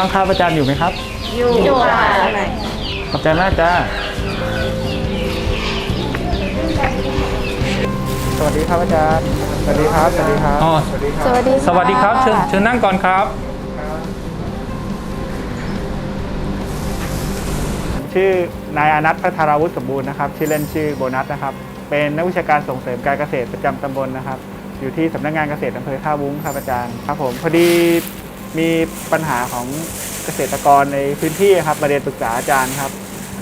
น้องๆครับอาจารย์อยู่ไหมครับ อยู่ค่ะขอบใจมากจ้า สวัสดีครับอาจารย์ สวัสดีครับ สวัสดีครับ อ๋อ สวัสดีครับสวัสดีสวัสดีครับ เชิญเชิญนั่งก่อนครับ ชื่อนายอนัทพัทราวุฒิสมบูรณ์นะครับ ชื่อเล่นชื่อโบนัสนะครับ เป็นนักวิชาการส่งเสริมการเกษตรประจำตำบลนะครับ อยู่ที่สำนักงานเกษตรอำเภอท่าวุ้งครับอาจารย์ ครับผม พอดี มีปัญหาของเกษตรกรในพื้นที่ครับมาเรียนปรึกษาอาจารย์ครับ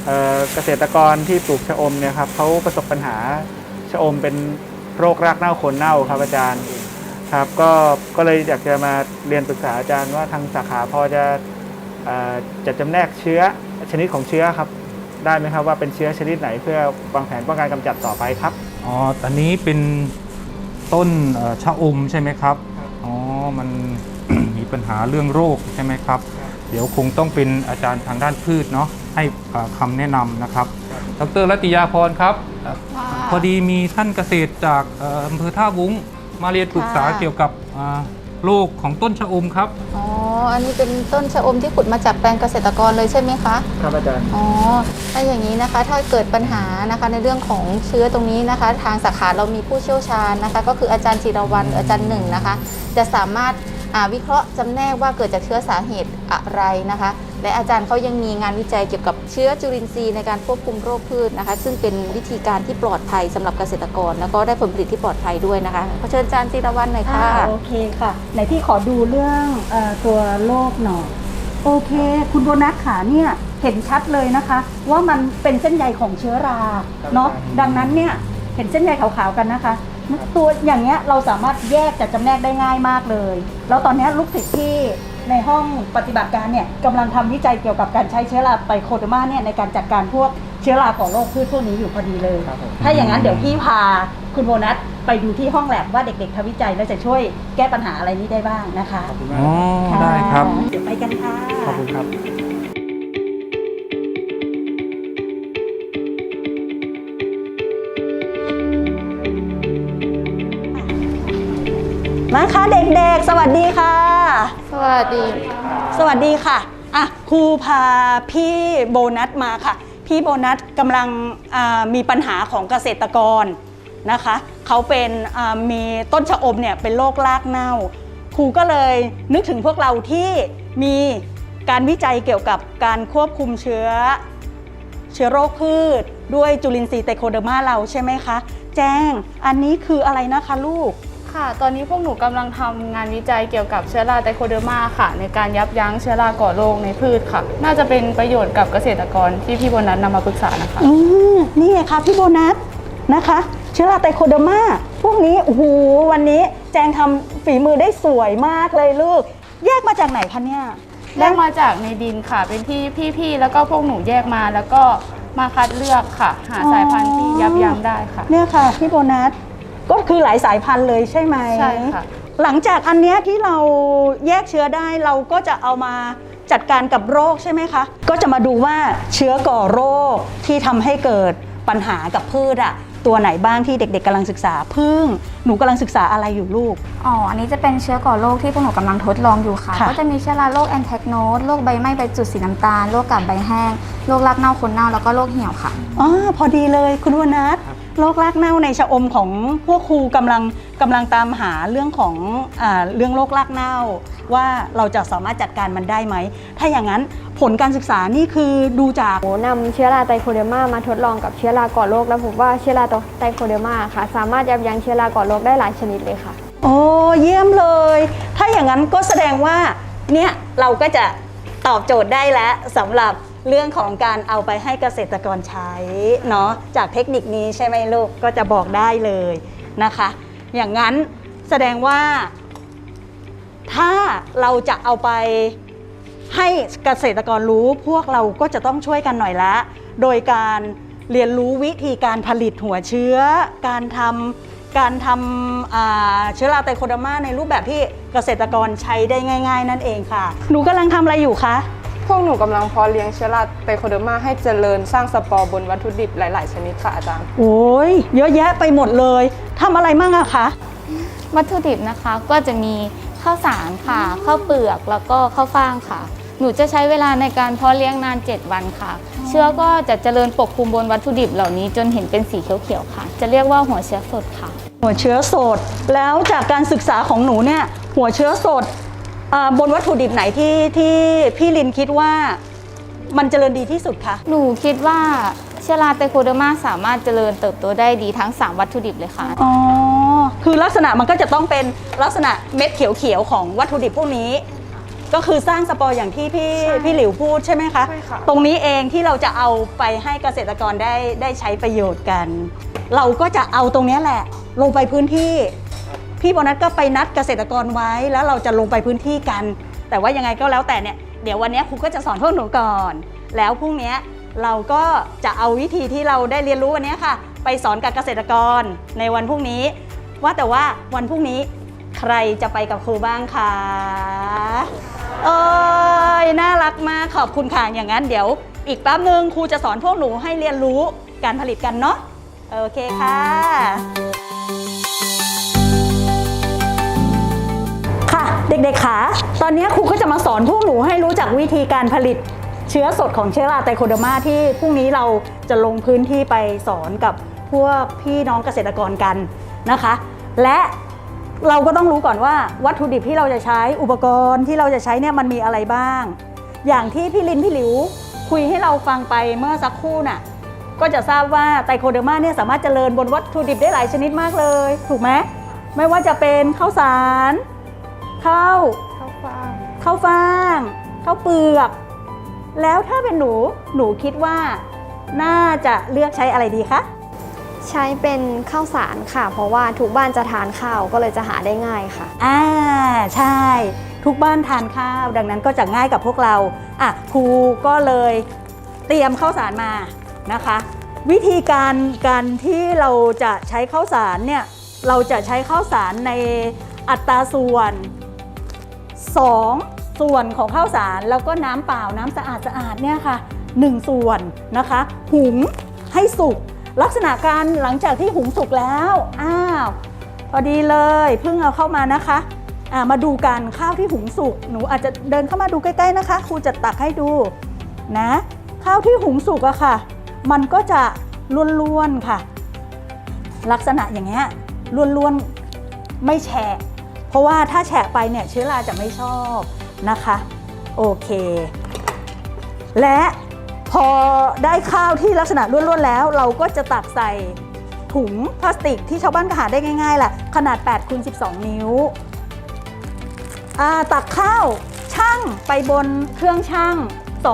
เอ่อเกษตรกรที่ปลูกชะอมเนี่ยครับเขาประสบปัญหาชะอมเป็นโรครากเน่าโคนเน่าครับอาจารย์ครับก็ก็เลยอยากจะมาเรียนปรึกษาอาจารย์ว่าทางสาขาพอจะเอ่อจัดจำแนกเชื้อชนิดของเชื้อครับ ได้ไหมครับว่าเป็นเชื้อชนิดไหนเพื่อวางแผนป้องกันกำจัดต่อไปครับอ๋อตอนนี้เป็นต้นเอ่อชะอมใช่ไหมครับอ๋อมันมี ปัญหาเรื่องโรคใช่ไหมครับ เดี๋ยวคงต้องเป็นอาจารย์ทางด้านพืชเนาะให้เอ่อคำแนะนำนะครับ ดรรัตติยาพรครับเอ่อพอดีมีท่านเกษตรจากเอ่ออำเภอท่าวุ้งมาเรียนปรึกษาค่ะเกี่ยวกับอ่าโรคของต้นชะอมครับ อ๋อ อันนี้เป็นต้นชะอมที่ขุดมาจากแปลงเกษตรกรเลยใช่ไหมคะ ครับอาจารย์ อ๋อ ถ้าอย่างนี้นะคะ ถ้าเกิดปัญหานะคะในเรื่องของเชื้อตรงนี้นะคะ ทางสาขาเรามีผู้เชี่ยวชาญนะคะ ก็คืออาจารย์จิรวรรณหรืออาจารย์หนึ่งนะคะ จะสามารถอ่า วิเคราะห์จำแนกว่าเกิดจากเชื้อสาเหตุอะไรนะคะ และอาจารย์เขายังมีงานวิจัยเกี่ยวกับเชื้อจุลินทรีย์ในการควบคุมโรคพืชนะคะ ซึ่งเป็นวิธีการที่ปลอดภัยสำหรับเกษตรกร แล้วก็ได้ผลผลิตที่ปลอดภัยด้วยนะคะขอเชิญอาจารย์จิรวรรณหน่อยค่ะอ่าโอเคค่ะไหนที่ขอดูเรื่องเออตัวโรคหน่อยโอเค คุณโบนัสขาเนี่ยเห็นชัดเลยนะคะ ว่ามันเป็นเส้นใยของเชื้อราเนาะดังนั้นเนี่ยเห็นเส้นใยขาวๆกันนะคะ ตัวอย่างเงี้ยเราสามารถแยกจัดจำแนกได้ง่ายมากเลย แล้วตอนเนี้ยลูกศิษย์ที่ในห้องปฏิบัติการเนี่ยกำลังทำวิจัยเกี่ยวกับการใช้เชื้อราไตโคเดอร์มาเนี่ยในการจัดการพวกเชื้อราก่อโรคพืชพวกนี้อยู่พอดีเลย ครับผม ถ้าอย่างนั้นเดี๋ยวพี่พาคุณโบนัสไปดูที่ห้องแลบว่าเด็กๆทำวิจัยแล้วจะช่วยแก้ปัญหาอะไรนี้ได้บ้างนะคะขอบคุณมาอ๋อกได้ครับ เดี๋ยวไปกันค่ะ ขอบคุณครับ มาค่ะเด็กๆ สวัสดีค่ะ สวัสดี สวัสดีค่ะอะครูพาพี่โบนัสมาค่ะ พี่โบนัสกำลังอ่ามีปัญหาของเกษตรกรนะคะเขาเป็นอ่ามีต้นชะอมเนี่ยเป็นโรครากเน่า ครูก็เลยนึกถึงพวกเราที่มีการวิจัยเกี่ยวกับการควบคุมเชื้อ เชื้อโรคพืช ด้วยจุลินทรีย์ไตโคเดอร์มาเราใช่ไหมคะ แจ้งอันนี้คืออะไรนะคะลูก ค่ะ ตอนนี้พวกหนูกำลังทำงานวิจัยเกี่ยวกับเชื้อราไตโคเดอร์มาค่ะ ในการยับยั้งเชื้อราก่อโรคในพืชค่ะ น่าจะเป็นประโยชน์กับเกษตรกรที่พี่โบนัสนำมาปรึกษานะคะ อืมนี่ไงคะพี่โบนัสนะคะ เชื้อราไตโคเดอร์มาพวกนี้โอ้โหวันนี้แจงทำฝีมือได้สวยมากเลยลูก แยกมาจากไหนคะเนี่ย แยกมาจากในดินค่ะ เป็นที่พี่ๆ แล้วก็พวกหนูแยกมาแล้วก็มาคัดเลือกค่ะ หาสายพันธุ์ที่ยับยั้งได้ค่ะ เนี่ยค่ะพี่โบนัส ก็คือหลายสายพันธุ์เลยใช่ไหมใช่ค่ะ หลังจากอันเนี้ยที่เราแยกเชื้อได้เราก็จะเอามาจัดการกับโรคใช่ไหมคะ ก็จะมาดูว่าเชื้อก่อโรคที่ทำให้เกิดปัญหากับพืชอะตัวไหนบ้างที่เด็กๆกำลังศึกษาพึ่งหนูกำลังศึกษาอะไรอยู่ลูก อ๋อ อันนี้จะเป็นเชื้อก่อโรคที่พวกหนูกำลังทดลองอยู่ค่ะ ค่ะ ก็จะมีเชื้อราโรคแอนแทกโนสโรคใบไหม้ใบจุดสีน้ำตาล โรคกาบใบแห้ง โรครากเน่าคนเน่า แล้วก็โรคเหี่ยวค่ะ อ๋อพอดีเลยคุณวนัท โรครากเน่าในชะอมของพวกครูกำลังกำลังตามหาเรื่องของอาเรื่องโรครากเน่า ว่าเราจะสามารถจัดการมันได้ไหม ถ้าอย่างนั้นผลการศึกษานี่คือดูจาก หนูนำเชื้อราไตโคเดอร์มามาทดลองกับเชื้อราก่อโรคแล้วพบว่าเชื้อราไตโคเดอร์มาค่ะ สามารถยับยั้งเชื้อราก่อโรคได้หลายชนิดเลยค่ะ โอ้เยี่ยมเลย ถ้าอย่างนั้นก็แสดงว่าเนี่ยเราก็จะตอบโจทย์ได้แล้วสำหรับ เรื่องของการเอาไปให้เกษตรกรใช้เนาะจากเทคนิคนี้ใช่ไหมลูกก็จะบอกได้เลยนะคะ อย่างนั้นแสดงว่า ถ้าเราจะเอาไปให้เกษตรกรรู้พวกเราก็จะต้องช่วยกันหน่อยละ โดยการเรียนรู้วิธีการผลิตหัวเชื้อ การทำการทำเชื้อราไตโคดอร์มาในรูปแบบที่เกษตรกรใช้ได้ง่าย ๆ นั่นเองค่ะ หนูกำลังทำอะไรอยู่คะ พวกหนูกำลังเพาะเลี้ยงเชื้อราไตโคเดอร์มาให้เจริญสร้างสปอร์บนวัตถุดิบหลาย ๆ ชนิดค่ะอาจารย์ โอ้ยเยอะแยะไปหมดเลยทำอะไรมั่งอะคะ วัตถุดิบนะคะก็จะมีข้าวสารค่ะข้าวเปลือกแล้วก็ข้าวฟ่างค่ะ หนูจะใช้เวลาในการเพาะเลี้ยงนาน 7 วันค่ะ เชื้อก็จะเจริญปกคลุมบนวัตถุดิบเหล่านี้จนเห็นเป็นสีเขียวๆค่ะ จะเรียกว่าหัวเชื้อสดค่ะ หัวเชื้อสด แล้วจากการศึกษาของหนูเนี่ย หัวเชื้อสดอ่า บนวัตถุดิบไหนที่ที่พี่ลินคิดว่ามันเจริญดีที่สุดคะหนูคิดว่าเชื้อราไตโคเดอร์มาสามารถเจริญเติบโตได้ดีทั้ง 3 วัตถุดิบเลยค่ะ อ๋อ คือลักษณะมันก็จะต้องเป็นลักษณะเม็ดเขียวๆของวัตถุดิบพวกนี้ ก็คือสร้างสปอร์อย่างที่พี่พี่หลิวพูดใช่ไหมคะใช่ค่ะตรงนี้เองที่เราจะเอาไปให้เกษตรกรได้ได้ใช้ประโยชน์กัน เราก็จะเอาตรงเนี้ยแหละ ลงไปพื้นที่ พี่โบนัสก็ไปนัดเกษตรกรไว้ แล้วเราจะลงไปพื้นที่กัน แต่ว่ายังไงก็แล้วแต่เนี่ยเดี๋ยววันนี้ครูก็จะสอนพวกหนูก่อน แล้วพรุ่งนี้เราก็จะเอาวิธีที่เราได้เรียนรู้วันนี้ค่ะ ไปสอนกับเกษตรกรในวันพรุ่งนี้ ว่าแต่ว่าวันพรุ่งนี้ใครจะไปกับครูบ้างคะเอ้ยน่ารักมากขอบคุณค่ะอย่างนั้นเดี๋ยว อีกแป๊บนึงครูจะสอนพวกหนูให้เรียนรู้การผลิตกันเนาะโอเคค่ะ เด็กๆค่ะตอนนี้ครูก็จะมาสอนพวกหนูให้รู้จักวิธีการผลิตเชื้อสดของเชื้อราไตโคเดอร์มาที่พรุ่งนี้เราจะลงพื้นที่ไปสอนกับพวกพี่น้องเกษตรกรกันนะคะ และเราก็ต้องรู้ก่อนว่าวัตถุดิบที่เราจะใช้อุปกรณ์ที่เราจะใช้เนี่ยมันมีอะไรบ้าง อย่างที่พี่ลินพี่หลิวคุยให้เราฟังไปเมื่อสักครู่น่ะก็จะทราบว่าไตโคเดอร์มาเนี่ยสามารถเจริญบนวัตถุดิบได้หลายชนิดมากเลย ถูกไหมไม่ว่าจะเป็นข้าวสาร ข้าวข้าวฟ่างข้าวฟ่างข้าวเปลือก แล้วถ้าเป็นหนูหนูคิดว่า น่าจะเลือกใช้อะไรดีคะใช้เป็นข้าวสารค่ะ เพราะว่าทุกบ้านจะทานข้าวก็เลยจะหาได้ง่ายค่ะอ่าใช่ ทุกบ้านทานข้าว ดังนั้นก็จะง่ายกับพวกเราอะครูก็เลยเตรียมข้าวสารมานะคะ วิธีการการที่เราจะใช้ข้าวสารเนี่ยเราจะใช้ข้าวสารในอัตราส่วน 2 ส่วนของข้าวสารแล้วก็น้ำเปล่าน้ำสะอาดสะอาดเนี่ยค่ะ 1 ส่วนนะคะ หุงให้สุก ลักษณะการหลังจากที่หุงสุกแล้วอ้าวพอดีเลยเพิ่งเอาเข้ามานะคะามาดูกันข้าวที่หุงสุกหนูอาจจะเดินเข้ามาดูใกล้ๆนะคะครูจะตักให้ดูนะข้าวที่หุงสุกอะค่ะ มันก็จะล้วนๆค่ะ ลักษณะอย่างเงี้ยล้วนๆไม่แฉะ เพราะว่าถ้าแฉะไปเนี่ยเชื้อราจะไม่ชอบนะคะ โอเค และพอได้ข้าวที่ลักษณะล้วนๆแล้ว เราก็จะตักใส่ถุงพลาสติกที่ชาวบ้านก็หาได้ง่ายๆแหละขนาด8คูณ12 นิ้วตักข้าวช่างไปบนเครื่องช่าง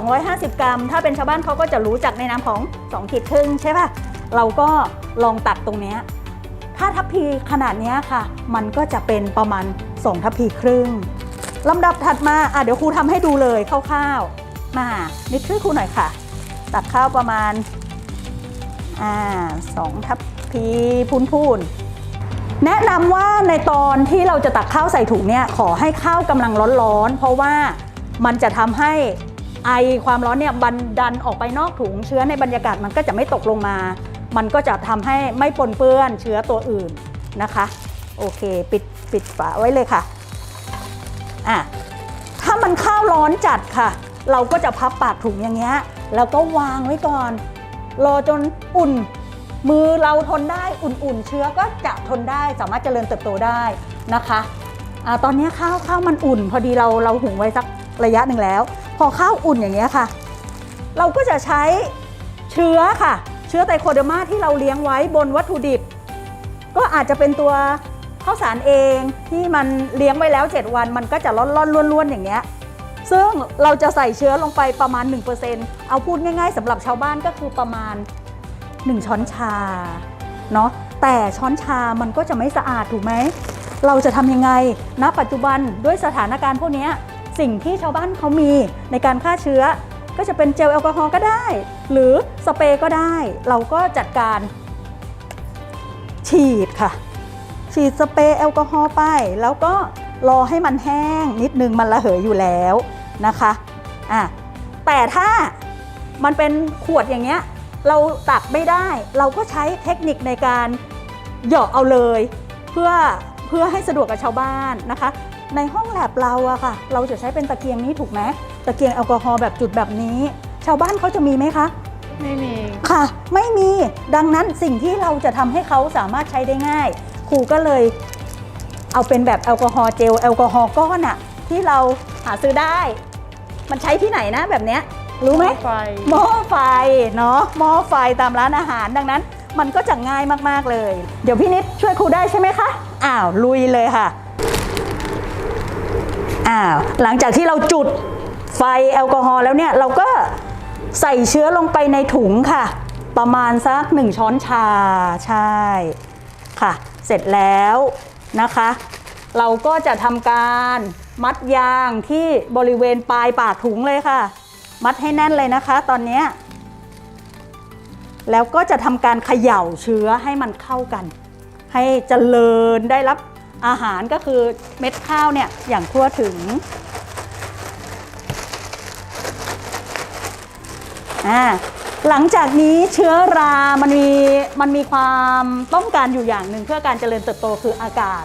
250 กรัม ถ้าเป็นชาวบ้านเขาก็จะรู้จักในน้ำของ2ขีดครึ่งใช่ป่ะ เราก็ลองตักตรงเนี้ย ถ้าทัพพีขนาดนี้ค่ะ มันก็จะเป็นประมาณ 2 ทัพพีครึ่งลำดับถัดมาอะเดี๋ยวครูทำให้ดูเลยคร่าวๆมานิดช่วยครูหน่อยค่ะ ตักข้าวประมาณอ่าสองทัพพีพูนๆแนะนำว่าในตอนที่เราจะตักข้าวใส่ถุงเนี่ยขอให้ข้าวกำลังร้อนๆ เพราะว่ามันจะทำให้ไอความร้อนเนี่ยบันดันออกไปนอกถุงเชื้อในบรรยากาศมันก็จะไม่ตกลงมา มันก็จะทำให้ไม่ปนเปื้อนเชื้อตัวอื่นนะคะ โอเคปิดปิดฝาไว้เลยค่ะอะถ้ามันข้าวร้อนจัดค่ะ เราก็จะพับปากถุงอย่างเงี้ยแล้วก็วางไว้ก่อน รอจนอุ่น มือเราทนได้อุ่นๆ เชื้อก็จะทนได้สามารถเจริญเติบโตได้นะคะอะตอนนี้ข้าวข้าวมันอุ่น พอดีเราเราหุงไว้สักระยะหนึ่งแล้ว พอข้าวอุ่นอย่างเงี้ยค่ะ เราก็จะใช้เชื้อค่ะ ชื้อไตโคเดอร์มาที่เราเลี้ยงไว้บนวัตถุดิบ ก็อาจจะเป็นตัวข้าวสารเองที่มันเลี้ยงไว้แล้ว 7 วันมันก็จะร่อนๆล้วนๆอย่างเงี้ยซึ่งเราจะใส่เชื้อลงไปประมาณ 1%เอาพูดง่ายๆสำหรับชาวบ้านก็คือประมาณ 1 ช้อนชาเนาะแต่ช้อนชามันก็จะไม่สะอาดถูกไหม เราจะทำยังไงณปัจจุบันด้วยสถานการณ์พวกนี้สิ่งที่ชาวบ้านเขามีในการฆ่าเชื้อ ก็จะเป็นเจลแอลกอฮอล์ก็ได้ หรือสเปรย์ก็ได้ เราก็จัดการฉีดค่ะ ฉีดสเปรย์แอลกอฮอล์ไป แล้วก็รอให้มันแห้งนิดนึงมันระเหยอยู่แล้วนะคะอะแต่ถ้ามันเป็นขวดอย่างเงี้ยเราตักไม่ได้ เราก็ใช้เทคนิคในการหยาะเอาเลย เพื่อเพื่อให้สะดวกกับชาวบ้านนะคะ ในห้องแลบเราอะค่ะ เราจะใช้เป็นตะเกียงนี้ถูกไหมตะเกียงแอลกอฮอล์แบบจุดแบบนี้ ชาวบ้านเขาจะมีไหมคะ ไม่มี ค่ะ ไม่มีดังนั้นสิ่งที่เราจะทำให้เขาสามารถใช้ได้ง่าย ครูก็เลยเอาเป็นแบบแอลกอฮอล์เจลแอลกอฮอล์ก้อนอะที่เราหาซื้อได้ มันใช้ที่ไหนนะแบบเนี้ยรู้ไหมไฟ หม้อไฟเนาะหม้อไฟตามร้านอาหารดังนั้น มันก็จะง่ายมากๆเลย เดี๋ยวพี่นิดช่วยครูได้ใช่ไหมคะอ้าวลุยเลยค่ะ อ้าหลังจากที่เราจุดไฟแอลกอฮอล์แล้วเนี่ยเราก็ใส่เชื้อลงไปในถุงค่ะ ประมาณสักหนึ่งช้อนชาใช่ค่ะ เสร็จแล้วนะคะ เราก็จะทำการมัดยางที่บริเวณปลายปากถุงเลยค่ะ มัดให้แน่นเลยนะคะ ตอนนี้ แล้วก็จะทำการเขย่าเชื้อให้มันเข้ากัน ให้เจริญได้รับ อาหารก็คือเม็ดข้าวเนี่ยอย่างทั่วถึงอ่าหลังจากนี้เชื้อรามันมีมันมีความต้องการอยู่อย่างหนึ่งเพื่อการเจริญเติบโตคืออากาศ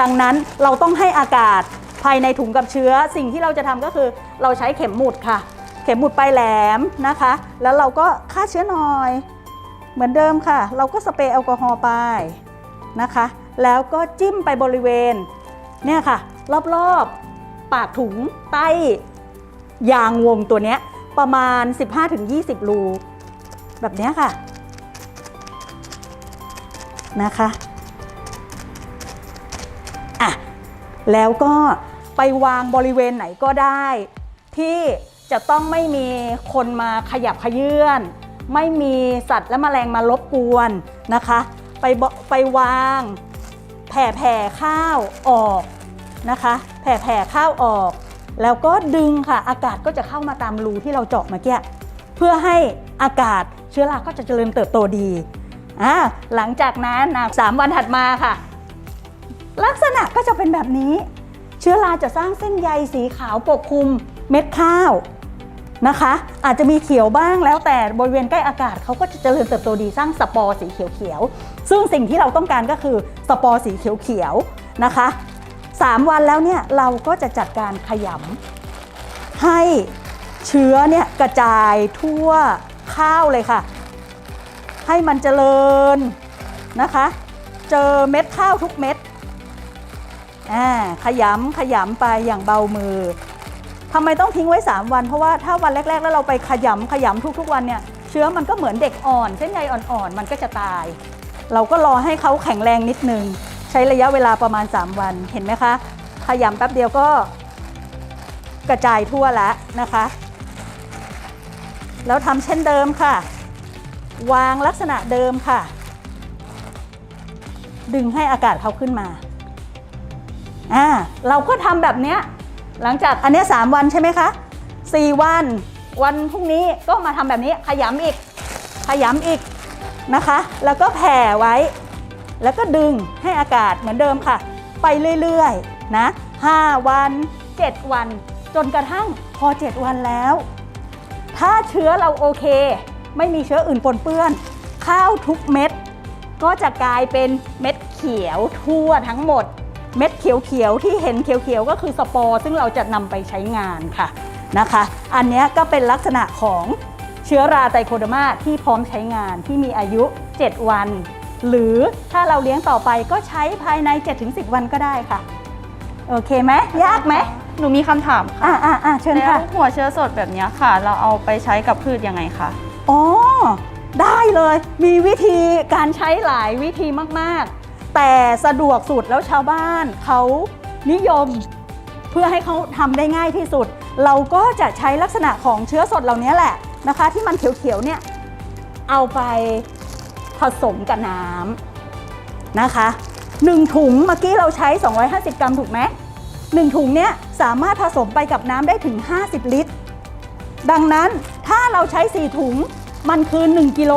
ดังนั้นเราต้องให้อากาศภายในถุงกับเชื้อ สิ่งที่เราจะทำก็คือเราใช้เข็มหมุดค่ะ เข็มหมุดปลายแหลมนะคะ แล้วเราก็ฆ่าเชื้อหน่อย เหมือนเดิมค่ะ เราก็สเปรย์แอลกอฮอล์ไปนะคะ แล้วก็จิ้มไปบริเวณ เนี่ยค่ะ รอบๆ ปากถุงใต้ยางวงตัวเนี้ยประมาณ 15-20 รู แบบนี้ค่ะนะคะอะแล้วก็ไปวางบริเวณไหนก็ได้ ที่จะต้องไม่มีคนมาขยับขยื่น ไม่มีสัตว์และแมลงมารบกวนนะคะ ไปบไปวาง ผ่แผ่ข้าวออกนะคะ แผ่แผ่ข้าวออก แล้วก็ดึงค่ะ อากาศก็จะเข้ามาตามรูที่เราเจาะเมื่อกี้เพื่อให้อากาศเชื้อราก็จะเจริญเติบโตดีอ่าหลังจากนั้นนะสามวันถัดมาค่ะ ลักษณะก็จะเป็นแบบนี้ เชื้อราจะสร้างเส้นใยสีขาวปกคลุมเม็ดข้าว นะคะ อาจจะมีเขียวบ้างแล้วแต่บริเวณใกล้อากาศเขาก็จะเจริญเติบโตดีสร้างสปอร์สีเขียวๆซึ่งสิ่งที่เราต้องการก็คือสปอร์สีเขียวๆนะคะ 3 วันแล้วเนี่ยเราก็จะจัดการขยำให้เชื้อเนี่ยกระจายทั่วข้าวเลยค่ะ ให้มันเจริญนะคะ เจอเม็ดข้าวทุกเม็ดขยำขยำไปอย่างเบามือ ทำไมต้องทิ้งไว้ 3 วัน เพราะว่าถ้าวันแรก ๆ แล้วเราไปขยำขยำทุก ๆ วันเนี่ยเชื้อมันก็เหมือนเด็กอ่อนเส้นใยอ่อนๆ มันก็จะตาย เราก็รอให้เขาแข็งแรงนิดนึง ใช้ระยะเวลาประมาณ 3 วันเห็นไหมคะ ขยำแป๊บเดียวก็กระจายทั่วแล้วนะคะ แล้วทำเช่นเดิมค่ะ วางลักษณะเดิมค่ะ ดึงให้อากาศเขาขึ้นมาอ่าเราก็ทำแบบเนี้ย หลังจากอันนี้ยสามวันใช่ไหมคะสี่วัน วันพรุ่งนี้ก็มาทำแบบนี้ขยำอีก ขยำอีกนะคะ แล้วก็แผ่ไว้ แล้วก็ดึงให้อากาศเหมือนเดิมค่ะ ไปเรื่อยๆนะ5วัน 7 วัน จนกระทั่งพอ 7 วันแล้ว ถ้าเชื้อเราโอเค ไม่มีเชื้ออื่นปนเปื้อน ข้าวทุกเม็ด ก็จะกลายเป็นเม็ดเขียวทั่วทั้งหมด เม็ดเขียวๆที่เห็นเขียวๆก็คือสปอร์ซึ่งเราจะนำไปใช้งานค่ะนะคะ อันเนี้ยก็เป็นลักษณะของเชื้อราไตโคเดอร์มาที่พร้อมใช้งานที่มีอายุ 7 วัน หรือถ้าเราเลี้ยงต่อไปก็ใช้ภายใน 7-10 วันก็ได้ค่ะ โอเคไหมยากไหมหนูมีคำถามค่ะอ่าอ่าอ่าเชิญแล้วค่ะหัวเชื้อสดแบบเนี้ยค่ะ เราเอาไปใช้กับพืชยังไงคะอ๋อได้เลยมีวิธีการใช้หลายวิธีมากๆ แต่สะดวกสุดแล้วชาวบ้านเขานิยมเพื่อให้เขาทำได้ง่ายที่สุด เราก็จะใช้ลักษณะของเชื้อสดเหล่านี้แหละนะคะ ที่มันเขียวๆเนี่ยเอาไปผสมกับน้ำนะคะหนึ่งถุงเมื่อกี้เราใช้ 250 กรัมถูกไหมหนึ่งถุงเนี้ยสามารถผสมไปกับน้ำได้ถึง 50 ลิตร ดังนั้นถ้าเราใช้ 4 ถุงมันคือ 1 กิโล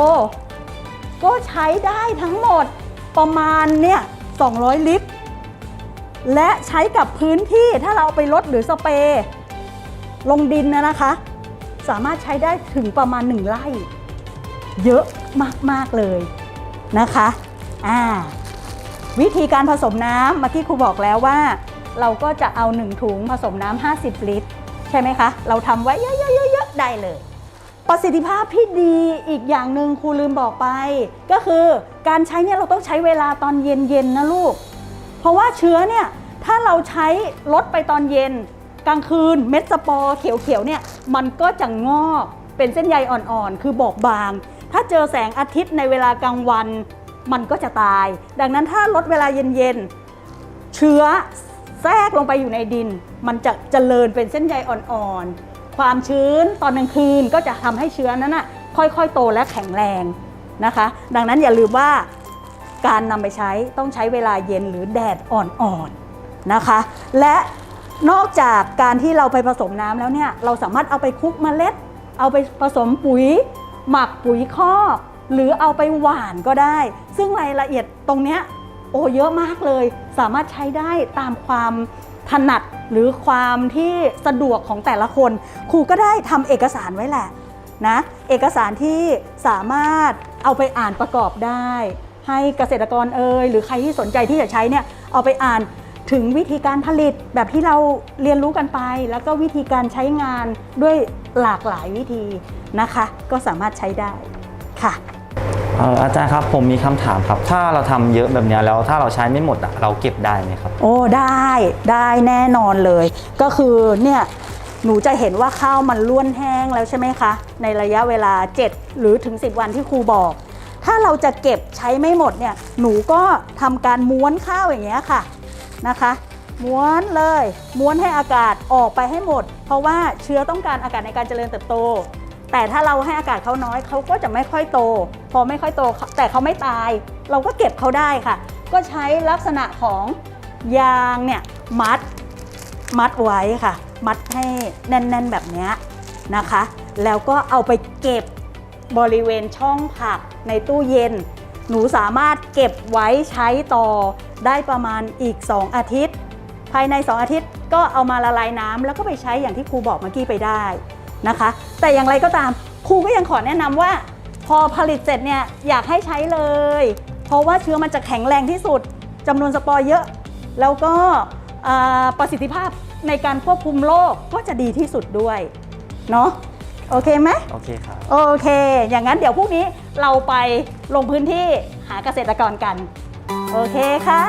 ก็ใช้ได้ทั้งหมด ประมาณเนี่ย200 ลิตร และใช้กับพื้นที่ถ้าเราไปลดหรือสเปรย์ลงดินนะนะคะ สามารถใช้ได้ถึงประมาณ 1 ไร่ เยอะมาก ๆ เลยนะคะอ่าวิธีการผสมน้ำเมื่อกี้ครูบอกแล้วว่า เราก็จะเอา 1 ถุงผสมน้ำ50 ลิตร ใช่ไหมคะ เราทำไว้เยอะๆๆๆได้เลย ประสิทธิภาพที่ดีอีกอย่างหนึ่งครูลืมบอกไป ก็คือการใช้เนี่ยเราต้องใช้เวลาตอนเย็นๆนะลูก เพราะว่าเชื้อเนี่ยถ้าเราใช้ลดไปตอนเย็น กลางคืนเม็ดสปอร์เขียวๆเนี่ยมันก็จะงอกเป็นเส้นใยอ่อนๆ คือบอบบาง ถ้าเจอแสงอาทิตย์ในเวลากลางวัน มันก็จะตาย ดังนั้นถ้าลดเวลาเย็นๆ เชื้อแทรกลงไปอยู่ในดิน มันจะเจริญเป็นเส้นใยอ่อนๆ ความชื้นตอนกลางคืนก็จะทำให้เชื้อนั้นน่ะค่อยๆ โตและแข็งแรงนะคะ ดังนั้นอย่าลืมว่าการนำไปใช้ต้องใช้เวลาเย็นหรือแดดอ่อนๆนะคะ และนอกจากการที่เราไปผสมน้ำแล้วเนี่ยเราสามารถเอาไปคลุกเมล็ด เอาไปผสมปุ๋ย หมักปุ๋ยคอกหรือเอาไปหวานก็ได้ ซึ่งรายละเอียดตรงเนี้ยโอ้เยอะมากเลย สามารถใช้ได้ตามความ ถนัดหรือความที่สะดวกของแต่ละคน ครูก็ได้ทำเอกสารไว้แหละนะเอกสารที่สามารถเอาไปอ่านประกอบได้ ให้เกษตรกรเอ่ยหรือใครที่สนใจที่จะใช้เนี่ยเอาไปอ่านถึงวิธีการผลิตแบบที่เราเรียนรู้กันไป แล้วก็วิธีการใช้งานด้วยหลากหลายวิธีนะคะ ก็สามารถใช้ได้ค่ะ เอออาจารย์ครับผมมีคำถามครับ ถ้าเราทำเยอะแบบเนี้ยแล้วถ้าเราใช้ไม่หมดอะเราเก็บได้ไหมครับ โอ้ได้ได้แน่นอนเลย ก็คือเนี่ยหนูจะเห็นว่าข้าวมันล้วนแห้งแล้วใช่ไหมคะ ในระยะเวลา 7 หรือถึง 10 วันที่ครูบอก ถ้าเราจะเก็บใช้ไม่หมดเนี่ยหนูก็ทำการม้วนข้าวอย่างเงี้ยค่ะนะคะ ม้วนเลยม้วนให้อากาศออกไปให้หมด เพราะว่าเชื้อต้องการอากาศในการเจริญเติบโต แต่ถ้าเราให้อากาศเขาน้อยเขาก็จะไม่ค่อยโต พอไม่ค่อยโตแต่เขาไม่ตาย เราก็เก็บเขาได้ค่ะ ก็ใช้ลักษณะของยางเนี่ยมัดมัดไว้ค่ะ มัดให้แน่นๆแบบนี้นะคะ แล้วก็เอาไปเก็บบริเวณช่องผักในตู้เย็น หนูสามารถเก็บไว้ใช้ต่อได้ประมาณอีก 2 อาทิตย์ ภายใน 2 อาทิตย์ก็เอามาละลายน้ำแล้วก็ไปใช้อย่างที่ครูบอกเมื่อกี้ไปได้ นะคะ แต่อย่างไรก็ตามครูก็ยังขอแนะนำว่า พอผลิตเสร็จเนี่ยอยากให้ใช้เลย เพราะว่าเชื้อมันจะแข็งแรงที่สุดจำนวนสปอร์เยอะ แล้วก็อ่าประสิทธิภาพในการควบคุมโรคก็จะดีที่สุดด้วยเนาะโอเคไหมโอเคครับโอเค อย่างนั้นเดี๋ยวพรุ่งนี้เราไปลงพื้นที่หาเกษตรกรกัน โอเคค่ะ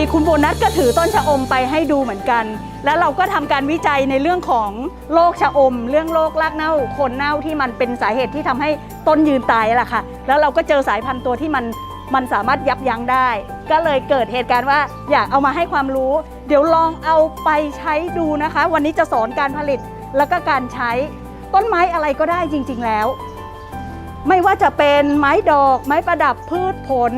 ดีคุณโบนัสก็ถือต้นชะอมไปให้ดูเหมือนกัน แล้วเราก็ทำการวิจัยในเรื่องของโรคชะอม เรื่องโรครากเน่าคนเน่าที่มันเป็นสาเหตุที่ทำให้ต้นยืนตายแหละค่ะ แล้วเราก็เจอสายพันธุ์ตัวที่มันมันสามารถยับยั้งได้ ก็เลยเกิดเหตุการณ์ว่าอยากเอามาให้ความรู้ เดี๋ยวลองเอาไปใช้ดูนะคะ วันนี้จะสอนการผลิตแล้วก็การใช้ต้นไม้อะไรก็ได้จริง ๆแล้ว ไม่ว่าจะเป็นไม้ดอก ไม้ประดับพืชผล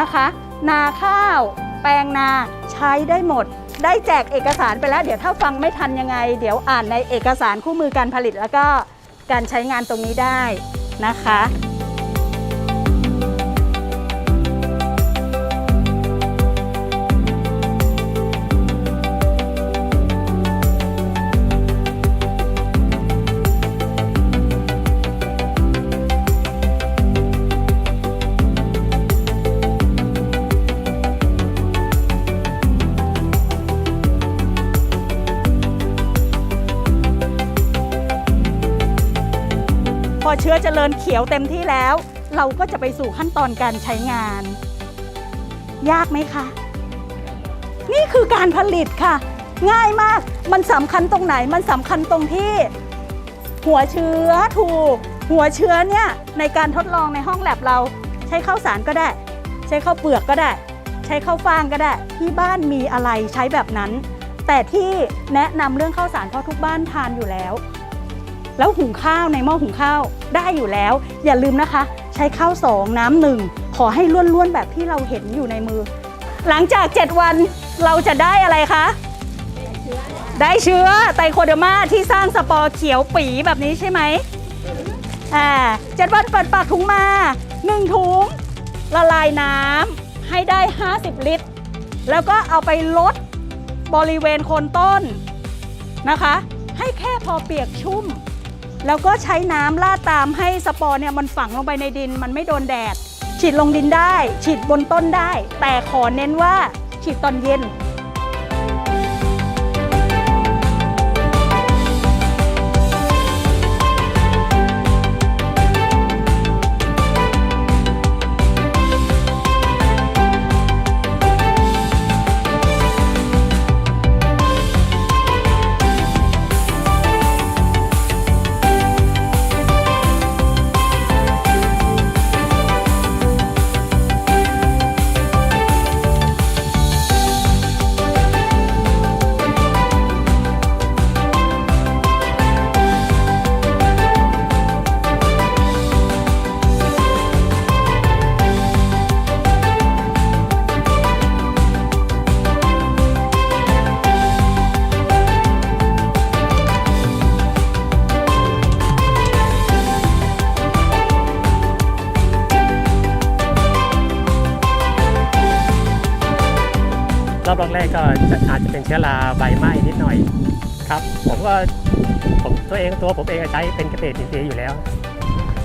นะคะ นาข้าว แปลงนาใช้ได้หมด ได้แจกเอกสารไปแล้ว เดี๋ยวถ้าฟังไม่ทันยังไง เดี๋ยวอ่านในเอกสารคู่มือการผลิตแล้วก็การใช้งานตรงนี้ได้นะคะ เชื้อเจริญเขียวเต็มที่แล้ว เราก็จะไปสู่ขั้นตอนการใช้งาน ยากไหมคะ นี่คือการผลิตค่ะ ง่ายมากมันสำคัญตรงไหนมันสำคัญตรงที่ หัวเชื้อถูก หัวเชื้อเนี่ยในการทดลองในห้องแลบเรา ใช้ข้าวสารก็ได้ ใช้ข้าวเปลือกก็ได้ ใช้ข้าวฟ่างก็ได้ ที่บ้านมีอะไรใช้แบบนั้น แต่ที่แนะนำเรื่องข้าวสารเพราะทุกบ้านทานอยู่แล้ว แล้วหุงข้าวในหม้อหุงข้าวได้อยู่แล้ว อย่าลืมนะคะ ใช้ข้าวสองน้ำหนึ่งขอให้ล้วนๆแบบที่เราเห็นอยู่ในมือ หลังจาก 7 วันเราจะได้อะไรคะได้เชื้อไตโคเดอร์มาที่สร้างสปอร์เขียวปีแบบนี้ใช่ไหมอ่าเจ็ดวันเปิดปากถุงมาหนึ่งถุงละลายน้ำให้ได้ 50 ลิตร แล้วก็เอาไปลดบริเวณโคนต้นนะคะ ให้แค่พอเปียกชุ่ม แล้วก็ใช้น้ำลาดตามให้สปอร์เนี่ยมันฝังลงไปในดิน มันไม่โดนแดด ฉีดลงดินได้ ฉีดบนต้นได้ แต่ขอเน้นว่าฉีดตอนเย็น ครับ ผมก็ผมตัวเองตัวผมเองใช้เป็นเกษตรอินทรีย์อยู่แล้ว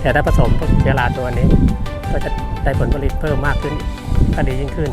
แต่ถ้าผสมพวกเชื้อราตัวนี้ ก็จะได้ผลผลิตเพิ่มมากขึ้นก็ดียิ่งขึ้น